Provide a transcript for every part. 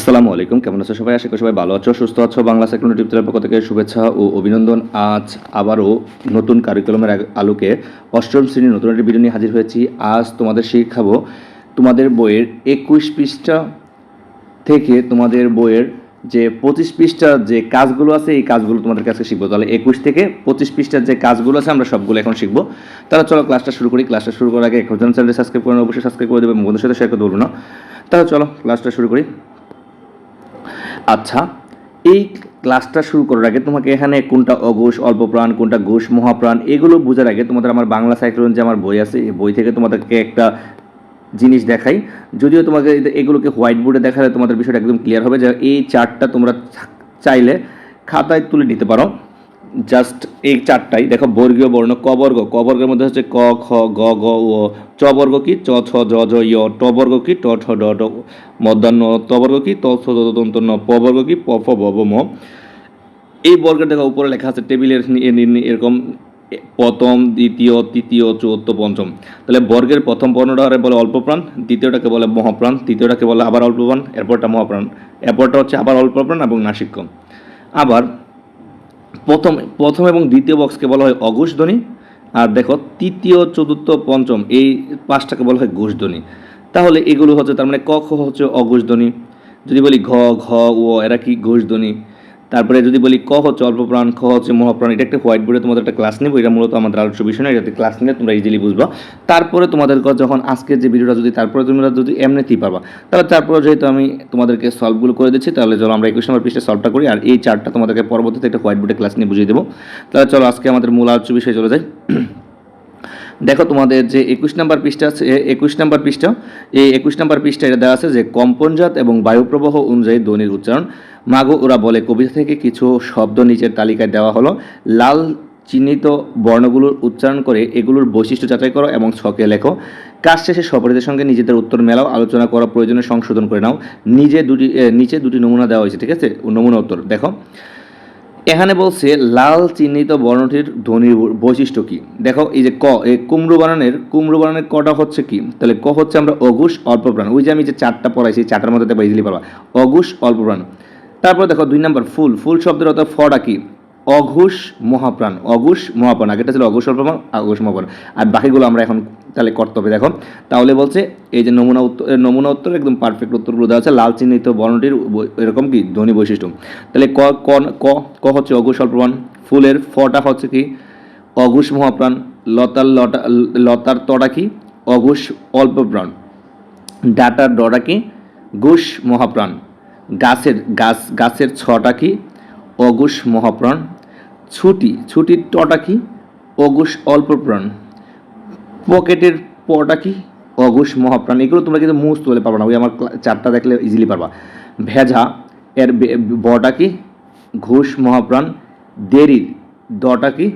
আসসালামু আলাইকুম, কেমন আছো সবাই? আশা করি সবাই ভালো আছো, সুস্থ আছো। বাংলা সেকুলার টিপসের পক্ষ থেকে শুভেচ্ছা ও অভিনন্দন। আজ আবারও নতুন কারিকুলামের আলোকে অষ্টম শ্রেণির নতুন একটি ভিডিও নিয়ে হাজির হয়েছি। আজ তোমাদের শিখাবো তোমাদের বইয়ের একুশ পৃষ্ঠা থেকে তোমাদের বইয়ের যে পঁচিশ পৃষ্ঠার যে কাজগুলো আছে, এই কাজগুলো তোমাদের কাছে শিখব। তাহলে একুশ থেকে পঁচিশ পৃষ্ঠার যে কাজগুলো আছে, আমরা সবগুলো এখন শিখব। তাহলে চলো ক্লাসটা শুরু করি। ক্লাসটা শুরু করার আগে এখন চ্যানেলটি সাবস্ক্রাইব করে অবশ্যই সাবস্ক্রাইব করে দেবে এবং বন্ধুদের সাথে শেয়ার করতে বলব না তাহলে চলো ক্লাসটা শুরু করি। আচ্ছা এই ক্লাসটা শুরু করার আগে তোমাকে এখানে কোনটা অঘোষ অল্প প্রাণ কোনটা ঘোষ, মহাপ্রাণ, এগুলো বোঝার আগে তোমাদের আমার বাংলা সাইক্লোন যে আমার বই আছে, এই বই থেকে তোমাদেরকে একটা জিনিস দেখাই। যদিও তোমাকে এগুলোকে হোয়াইট বোর্ডে দেখালে তোমাদের বিষয়টা একদম ক্লিয়ার হবে যে এই চার্টটা তোমরা চাইলে খাতায় তুলে নিতে পারো। জাস্ট এই চারটাই, দেখো বর্গীয় বর্ণ কবর্গ কবর্গের মধ্যে হচ্ছে ক, খ, গ গ ও। চ বর্গ কি? চ ছ জ জ ইয় ট বর্গ কি? ট, ঠ, ড ড মধ্যাহ্ন। ত বর্গ কি? ত ছ দন্ত ন। প বর্গ কি? প, ফ, ব ম। এই বর্গের দেখো উপরে লেখা আছে টেবিলের এরকম প্রথম, দ্বিতীয়, তৃতীয়, চতুর্থ, পঞ্চম। তাহলে বর্গের প্রথম বর্ণটা আরে বলে অল্পপ্রাণ, দ্বিতীয়টাকে বলে মহাপ্রাণ, তৃতীয়টাকে বলে আবার অল্প প্রাণ এরপরটা মহাপ্রাণ। এরপরটা হচ্ছে আবার অল্পপ্রাণ এবং নাসিক্য আবার প্রথম প্রথম এবং দ্বিতীয় বক্সকে বলা হয় অঘোষ ধ্বনি, আর দেখো তৃতীয়, চতুর্থ, পঞ্চম, এই পাঁচটাকে বলা হয় ঘোষধ্বনি তাহলে এগুলো হচ্ছে তার মানে ক, খ হচ্ছে অঘোষ ধ্বনি। যদি বলি ঘ ঘ ও এরা কি ঘোষ ধ্বনি? তারপরে যদি বলি ক হচ্ছে অল্প প্রাণ খ হচ্ছে মহাপ্রাণ, এটা একটা হোয়াইট বোর্ডে তোমাদের একটা ক্লাস নেব, এটা মূলত আমাদের আলোচ্য বিষয় না এটাতে ক্লাস নিলে তোমরা ইজিলি বুঝবা। তারপরে তোমাদের যখন আজকের যে ভিডিওটা যদি, তারপরে তোমরা যদি এমনিতেই পারবা তাহলে তারপরে যেহেতু আমি তোমাদেরকে সলভগুলো করে দিচ্ছি, তাহলে চলো আমরা একুশ নম্বর পৃষ্ঠে সলভটা করি, আর এই চারটা তোমাদেরকে পরবর্তীতে একটা হোয়াইট বোর্ডে ক্লাস নিয়ে বুঝিয়ে দেবো। তাহলে চলো আজকে আমাদের মূল আলোচ্য বিষয়ে চলে যাই। দেখো তোমাদের যে একুশ নাম্বার পৃষ্ঠা আছে একুশ নাম্বার পৃষ্ঠা, এই একুশ নাম্বার পৃষ্ঠা এটা দেওয়া আছে যে কম্পনজাত এবং বায়ুপ্রবাহ অনুযায়ী ধ্বনির উচ্চারণ। মাগো, ওরা বলে কবিতা থেকে কিছু শব্দ নিচের তালিকায় দেওয়া হলো। লাল চিহ্নিত বর্ণগুলোর উচ্চারণ করে এগুলোর বৈশিষ্ট্য যাচাই করো এবং ছকে লেখো। কাজ শেষে সপরিদের সঙ্গে নিজেদের উত্তর মেলাও, আলোচনা করা, প্রয়োজনে সংশোধন করে নাও। নিজে দুটি নিচে দুটি নমুনা দেওয়া হয়েছে, ঠিক আছে? নমুনা উত্তর, দেখো। এখানে বলছে, লাল চিহ্নিত বর্ণটির ধ্বনির বৈশিষ্ট্য কি? দেখো, এই যে ক, এই কুমড়ো বানানের কুমড়ো বানানের কটা হচ্ছে কি? তাহলে ক হচ্ছে আমরা অঘুষ অল্প প্রাণ। ওই যে আমি যে চারটা পড়াইছি চারটার মধ্যে দেখব ইজিলি পারবা অঘুষ অল্প প্রাণ। তারপর দেখো, দুই নম্বর, ফুল। ফুল শব্দের অর্থ ফটা কি? অঘুষ মহাপ্রাণ, অঘোষ মহাপ্রাণ আগেটা ছিল অঘোষ অল্প অঘোষ মহাপ্রাণ। আর বাকিগুলো আমরা এখন তাহলে করতে হবে, দেখো। তাহলে বলছে, এই যে নমুনা উত্তর নমুনা উত্তর একদম পারফেক্ট উত্তরগুলো দেওয়া আছে, লাল চিহ্নিত বর্ণটির এরকম কি, ধ্বনি বৈশিষ্ট্য। তাহলে ক ক ক হচ্ছে অঘুষ অল্পপ্রাণ ফুলের ফটা হচ্ছে কি, অঘোষ মহাপ্রাণ, লতার লটা, লতার তটা কি, অঘুষ অল্পপ্রাণ। ডাটার ডটা কি, ঘুষ মহাপ্রাণ। গাছের, গাছ, গাছের ছটা কি অঘুষ মহাপ্রাণ। ছুটি, ছুটির টটা কি? অঘুষ অল্পপ্রাণ। পকেটের পটা কি? অঘোষ মহাপ্রাণ। এগুলো তোমরা কিন্তু মুখস্থ বলে পারবা না, ওই আমার চারটা দেখলে ইজিলি পারবা। ভেজা, এর বটা কি? ঘোষ মহাপ্রাণ। দেরির, দটা কি?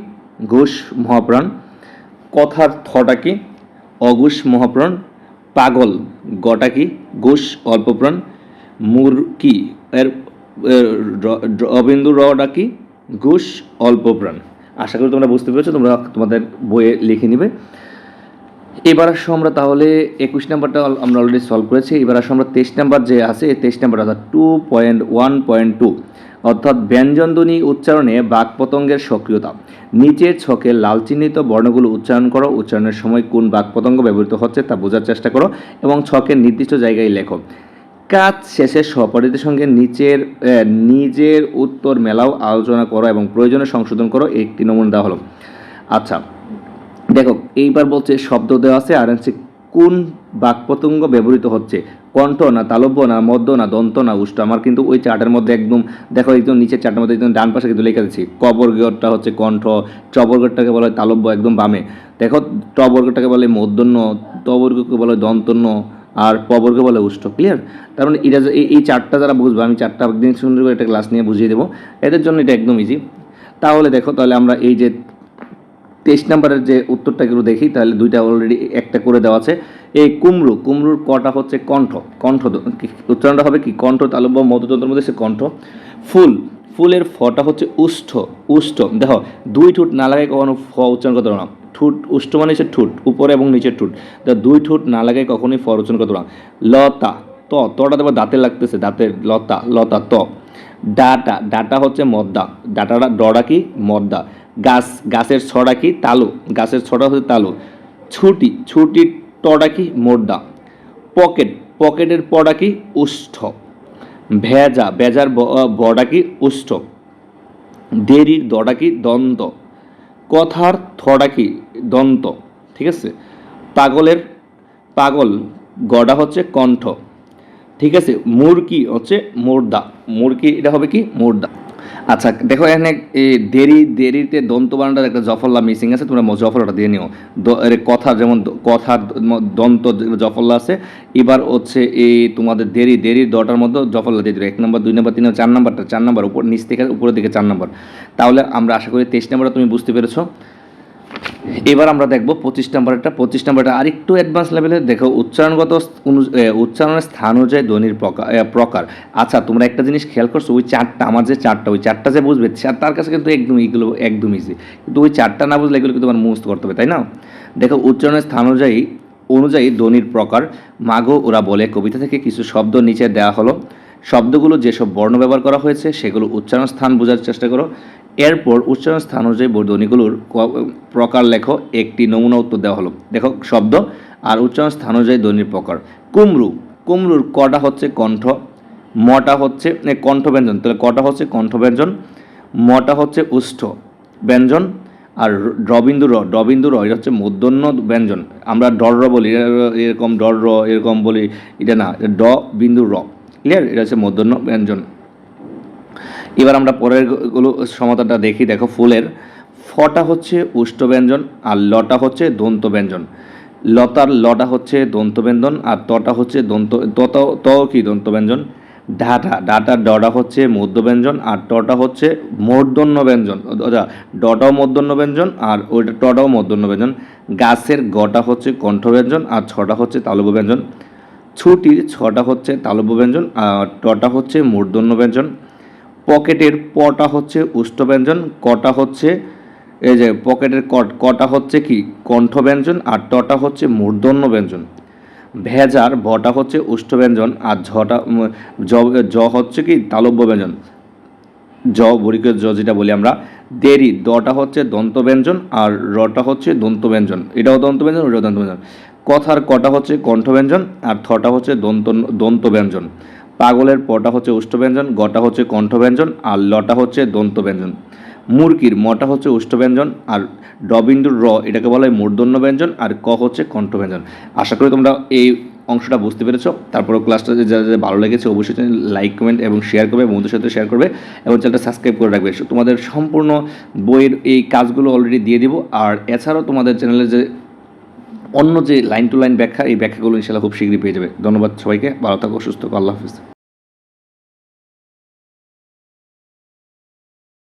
ঘোষ মহাপ্রাণ। কথার থটা কি? অঘোষ মহাপ্রাণ। পাগল, গটা কি? ঘোষ অল্পপ্রাণ। মুরকি এর এর র- র- রবীন্দ্র রটা কি? ঘোষ অল্পপ্রাণ আশা করি তোমরা বুঝতে পেরেছ, তোমরা তোমাদের বইয়ে লিখে নিবে। এবার আসো আমরা তাহলে একুশ নাম্বারটা আমরা অলরেডি সলভ করেছি। এবার আসো আমরা তেইশ নাম্বার যে আছে তেইশ নাম্বার অর্থাৎ two point one point two অর্থাৎ ব্যঞ্জনধ্বনি উচ্চারণে বাক পতঙ্গের সক্রিয়তা। নিচের ছকে লাল চিহ্নিত বর্ণগুলো উচ্চারণ করো। উচ্চারণের সময় কোন বাক পতঙ্গ ব্যবহৃত হচ্ছে তা বোঝার চেষ্টা করো এবং ছকের নির্দিষ্ট জায়গায় লেখো। কাজ শেষে সহপাঠীদের সঙ্গে নিচের নিজের উত্তর মেলাও আলোচনা করো এবং প্রয়োজনে সংশোধন করো, একটি নমুনা দেওয়া হলো। আচ্ছা দেখো, এইবার বলছে শব্দ দেওয়া আছে, আর হচ্ছে কোন বাকপতঙ্গ ব্যবহৃত হচ্ছে? কণ্ঠ না তালব্য না মদ্য না দন্ত না উষ্ট? আমার কিন্তু ওই চার্টের মধ্যে একদম, দেখো, একদম নিচের চার্টের মধ্যে একদম ডান পাশে কিন্তু লিখে দিচ্ছি কবর্গটা হচ্ছে কণ্ঠ চবর্গটাকে বলা হয় তালব্য একদম বামে। দেখো টবর্গটাকে বলে মধ্যন্য তবর্গকে বলে দন্তন্য আর পবর্গ বলে উষ্ট ক্লিয়ার তার মানে এটা এই চারটা যারা বুঝবে, আমি চারটা একদিন সুন্দর করে একটা ক্লাস নিয়ে বুঝিয়ে দেবো। এদের জন্য এটা একদম ইজি তাহলে দেখো, তাহলে আমরা এই যে তেইশ নাম্বারের যে উত্তরটা একটু দেখি, তাহলে দুইটা অলরেডি একটা করে দেওয়া আছে। এই কুমড়ো কুমড়োর কটা হচ্ছে কণ্ঠ কণ্ঠ উচ্চারণটা হবে কি? কণ্ঠ, তালব্য মধুতন্ত্রের মধ্যে সে কণ্ঠ। ফুল, ফুলের ফটা হচ্ছে উষ্ঠ উষ্ঠ। দেখো, দুই ঠোঁট না লাগায় কখনো ফ উচ্চারণ করতে না। ঠোঁট, উষ্ঠ মানে হচ্ছে ঠোঁট, উপরে এবং নিচের ঠোঁট। তা দুই ঠোঁট না লাগায় কখনোই ফ উচ্চারণ করতে পারো না। লতা, ত, তটা দেবো দাঁতে লাগতেছে, দাঁতের লতা লতা, ত। ডাটা ডাটা হচ্ছে মদ্দা। ডাটাটা ডটা কি মদ্দা। গাছ, গাছের ছড়া কি তালু। গাছের ছড়া হচ্ছে তালু। ছুটি, ছুটির টটা কি মোর্দা পকেট, পকেটের পড়া কি উষ্ঠ। ভেজা, ভেজার বড়া কি উষ্ঠ। দেরির দড়া কি দন্ত কথার থড়া কি? দন্ত। ঠিক আছে? পাগলের পাগল গড়া হচ্ছে কণ্ঠ। ঠিক আছে? মুরকি হচ্ছে মোর্দা। মুরকি এটা হবে কি? মোর্দা। আচ্ছা দেখো এখানে এই দেরি, দেরিতে দন্ত বানানোটার একটা জফল্লা মিসিং আছে, তোমরা জফল্লাটা দিয়ে নিও। কথা যেমন কথার দন্ত জফল্লা আছে, এবার হচ্ছে এই তোমাদের দেরি, দেরির দটার মধ্যে জফল্লা দিয়ে দিল। এক নম্বর, দুই নম্বর, তিন নম্বর, চার নম্বরটা, চার নম্বর, উপর, নিচ থেকে, উপরের দিকে চার নম্বর। তাহলে আমরা আশা করি তেইশ নম্বরটা তুমি বুঝতে পেরেছ। এবার আমরা দেখব পঁচিশ নাম্বারটা পঁচিশ নাম্বারটা আরেকটু অ্যাডভান্স লেভেলে দেখো, উচ্চারণগত উচ্চারণের স্থান অনুযায়ী ধ্বনির প্রকার। আচ্ছা তোমরা একটা জিনিস খেয়াল করছ, ওই চারটা, আমার যে চারটা, ওই চারটা যে বুঝবে তার কাছে কিন্তু একদম এগুলো একদম ইজি কিন্তু ওই চারটা না বুঝলে এগুলো কিন্তু তোমার মুখস্থ করতে হবে, তাই না? দেখো, উচ্চারণের স্থান অনুযায়ী অনুযায়ী ধ্বনির প্রকার। মাগো, ওরা বলে, কবিতা থেকে কিছু শব্দ নিচে দেওয়া হলো। শব্দগুলো যেসব বর্ণ ব্যবহার করা হয়েছে সেগুলো উচ্চারণ স্থান বোঝার চেষ্টা করো। এরপর উচ্চারণ স্থান অনুযায়ী ধ্বনিগুলোর ক- প্রকার লেখো একটি নমুনা উত্তর দেওয়া হলো। দেখো শব্দ আর উচ্চারণ স্থান অনুযায়ী ধ্বনির প্রকার। কুমরু কুমরুর কটা হচ্ছে কণ্ঠ মটা হচ্ছে এ, কণ্ঠ ব্যঞ্জন তাহলে কটা হচ্ছে কণ্ঠ ব্যঞ্জন মটা হচ্ছে উষ্ঠ ব্যঞ্জন আর ডবিন্দু র। ডবিন্দু র এটা হচ্ছে মূর্ধন্য ব্যঞ্জন। আমরা ডর র বলি এরকম ডর র এরকম বলি এটা না। ড বিন্দু র। ক্লিয়ার এটা হচ্ছে মূর্ধন্য ব্যঞ্জন। এবার আমরা পরেরগুলো সমাধানটা দেখি। দেখো ফুলের ফটা হচ্ছে উষ্ঠ ব্যঞ্জন আর লটা হচ্ছে দন্ত ব্যঞ্জন। লতার লটা হচ্ছে দন্ত ব্যঞ্জন আর তটা হচ্ছে দন্ত তত ত কি? দন্ত ব্যঞ্জন। ডাটা ডাটার ডটা হচ্ছে মধ্য ব্যঞ্জন আর টটা হচ্ছে মূর্ধন্য ব্যঞ্জন। আচ্ছা, ডটাও মূর্ধন্য ব্যঞ্জন আর ওইটা টটাও মূর্ধন্য ব্যঞ্জন। গাছের গটা হচ্ছে কণ্ঠ ব্যঞ্জন আর ছটা হচ্ছে তালব্য ব্যঞ্জন। ছুটির ছটা হচ্ছে তালব্য ব্যঞ্জন টটা হচ্ছে মূর্ধন্য ব্যঞ্জন, পকেটের পটা হচ্ছে উষ্ঠ ব্যঞ্জন, কটা হচ্ছে, এই যে পকেটের কট, কটা হচ্ছে কি, কণ্ঠ ব্যঞ্জন আর টটা হচ্ছে মূর্ধন্য ব্যঞ্জন। ভেজার ভটা হচ্ছে উষ্ঠ ব্যঞ্জন আর ঝটা জ জ হচ্ছে কি তালব্য ব্যঞ্জন। জ, বরিকে জ যেটা বলি আমরা, দেরি, দটা হচ্ছে দন্ত ব্যঞ্জন আর রটা হচ্ছে দন্ত ব্যঞ্জন। এটাও দন্ত ব্যঞ্জন, ওটাও দন্ত ব্যঞ্জন। কথার কটা হচ্ছে কণ্ঠ ব্যঞ্জন আর থটা হচ্ছে দন্ত দন্ত ব্যঞ্জন পাগলের পটা হচ্ছে উষ্ঠ ব্যঞ্জন গটা হচ্ছে কণ্ঠ ব্যঞ্জন আর লটা হচ্ছে দন্ত ব্যঞ্জন মুরগির মটা হচ্ছে উষ্ঠ ব্যঞ্জন আর ডবিন্দুর র এটাকে বলা হয় মূর্ধন্য ব্যঞ্জন আর ক হচ্ছে কণ্ঠ ব্যঞ্জন আশা করি তোমরা এই অংশটা বুঝতে পেরেছ। তারপরে ক্লাসটা যে যা যা ভালো লেগেছে অবশ্যই লাইক কমেন্ট এবং শেয়ার করবে, বন্ধুদের সাথে শেয়ার করবে এবং চ্যানেলটা সাবস্ক্রাইব করে রাখবে। তোমাদের সম্পূর্ণ বইয়ের এই কাজগুলো অলরেডি দিয়ে দিব। আর এছাড়াও তোমাদের চ্যানেলে যে অন্য যে লাইন টু লাইন ব্যাখ্যা, এই ব্যাখ্যাগুলো ইনশাল্লাহ খুব শীঘ্রই পেয়ে যাবে। ধন্যবাদ সবাইকে। ভালো থাকো, সুস্থ আল্লাহ হাফিজ।